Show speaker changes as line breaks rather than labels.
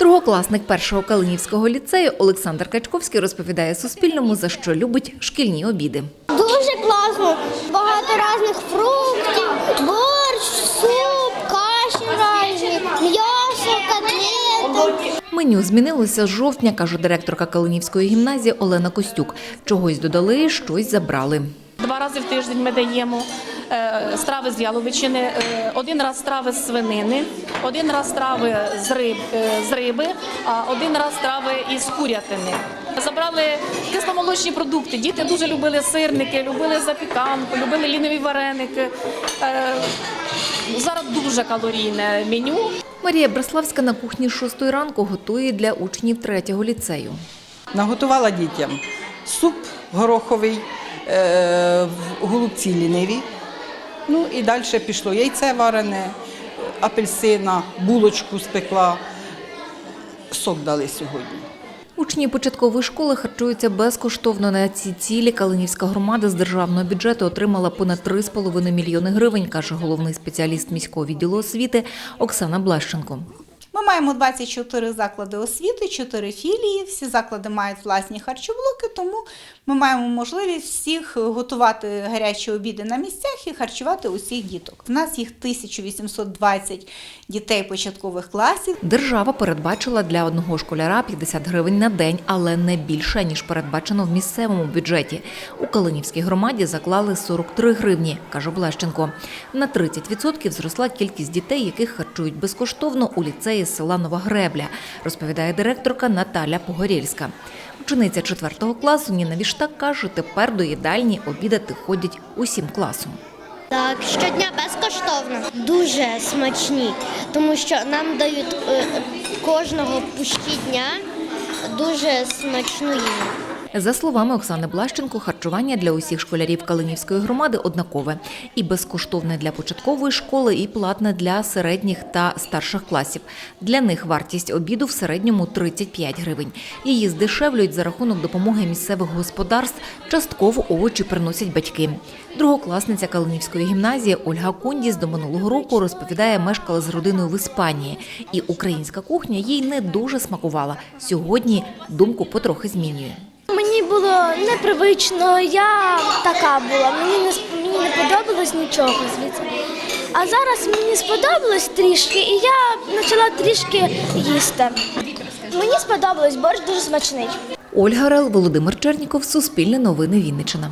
Другокласник першого Калинівського ліцею Олександр Качковський розповідає Суспільному, за що любить шкільні обіди.
Дуже класно. Багато різних фруктів, борщ, суп, каші різні, м'ясо, котлети.
Меню змінилося з жовтня, каже директорка Калинівської гімназії Олена Костюк. Чогось додали, щось забрали.
Два рази в тиждень ми даємо страви з яловичини, е, один раз страви з свинини, один раз страви з, риб, е, з риби, а один раз страви із курятини. Забрали кисломолочні продукти. Діти дуже любили сирники, любили запіканку, любили лінові вареники. Е, зараз дуже калорійне меню.
Марія Браславська на кухні з 6 ранку готує для учнів третього ліцею.
Наготувала дітям суп гороховий, е, в голубці ліниві. Ну і далі пішло яйце варене, апельсина, булочку спекла. Сок дали сьогодні.
Учні початкової школи харчуються безкоштовно. На ці цілі Калинівська громада з державного бюджету отримала понад 3,5 мільйони гривень, каже головний спеціаліст міського відділу освіти Оксана Блащенко.
Ми маємо 24 заклади освіти, 4 філії. Всі заклади мають власні харчоблоки, тому ми маємо можливість всіх готувати гарячі обіди на місцях і харчувати усіх діток. У нас їх 1820 дітей початкових класів.
Держава передбачила для одного школяра 50 гривень на день, але не більше, ніж передбачено в місцевому бюджеті. У Калинівській громаді заклали 43 гривні, каже Блещенко. На 30% зросла кількість дітей, яких харчують безкоштовно у ліцеї села Нова Гребля, розповідає директорка Наталя Погорільська. Учениця 4 класу Ніна Віштак каже, тепер до їдальні обідати ходять усім класом.
Так, щодня безкоштовно. Дуже смачні, тому що нам дають е, кожного пущі дня дуже смачну їжу.
За словами Оксани Блащенко, харчування для усіх школярів Калинівської громади однакове і безкоштовне для початкової школи, і платне для середніх та старших класів. Для них вартість обіду в середньому 35 гривень. Її здешевлюють за рахунок допомоги місцевих господарств. Частково овочі приносять батьки. Другокласниця Калинівської гімназії Ольга Кундіс до минулого року розповідає, мешкала з родиною в Іспанії, і українська кухня їй не дуже смакувала. Сьогодні думку потрохи змінює.
Було непривично, я така була. Мені не мені не подобалось нічого звідси. А зараз мені сподобалось трішки, і я почала трішки їсти. Мені сподобалось борщ дуже смачний.
Ольга Рел, Володимир Черніков, Суспільне новини Вінниччина.